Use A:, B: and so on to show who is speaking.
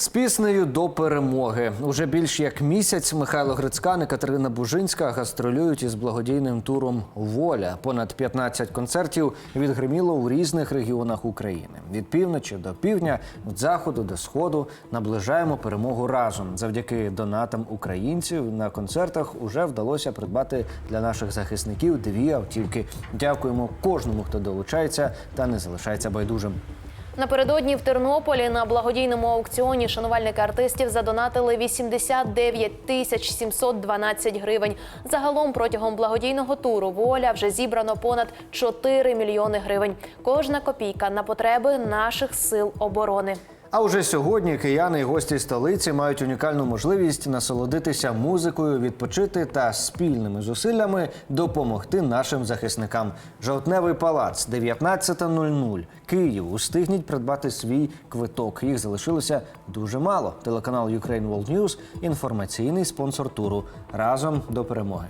A: З піснею до перемоги уже більш як місяць Михайло Грицькан і Катерина Бужинська гастролюють із благодійним туром Воля. Понад 15 концертів відгриміло у різних регіонах України. Від півночі до півдня, від заходу до сходу наближаємо перемогу разом. Завдяки донатам українців на концертах уже вдалося придбати для наших захисників дві автівки. Дякуємо кожному, хто долучається та не залишається байдужим.
B: Напередодні в Тернополі на благодійному аукціоні шанувальники артистів задонатили 89 тисяч 712 гривень. Загалом протягом благодійного туру воля вже зібрано понад 4 мільйони гривень. Кожна копійка на потреби наших сил оборони.
A: А уже сьогодні кияни і гості столиці мають унікальну можливість насолодитися музикою, відпочити та спільними зусиллями допомогти нашим захисникам. Жовтневий палац 19.00. Київ. Устигніть придбати свій квиток. Їх залишилося дуже мало. Телеканал Ukraine World News – інформаційний спонсор туру. Разом до перемоги.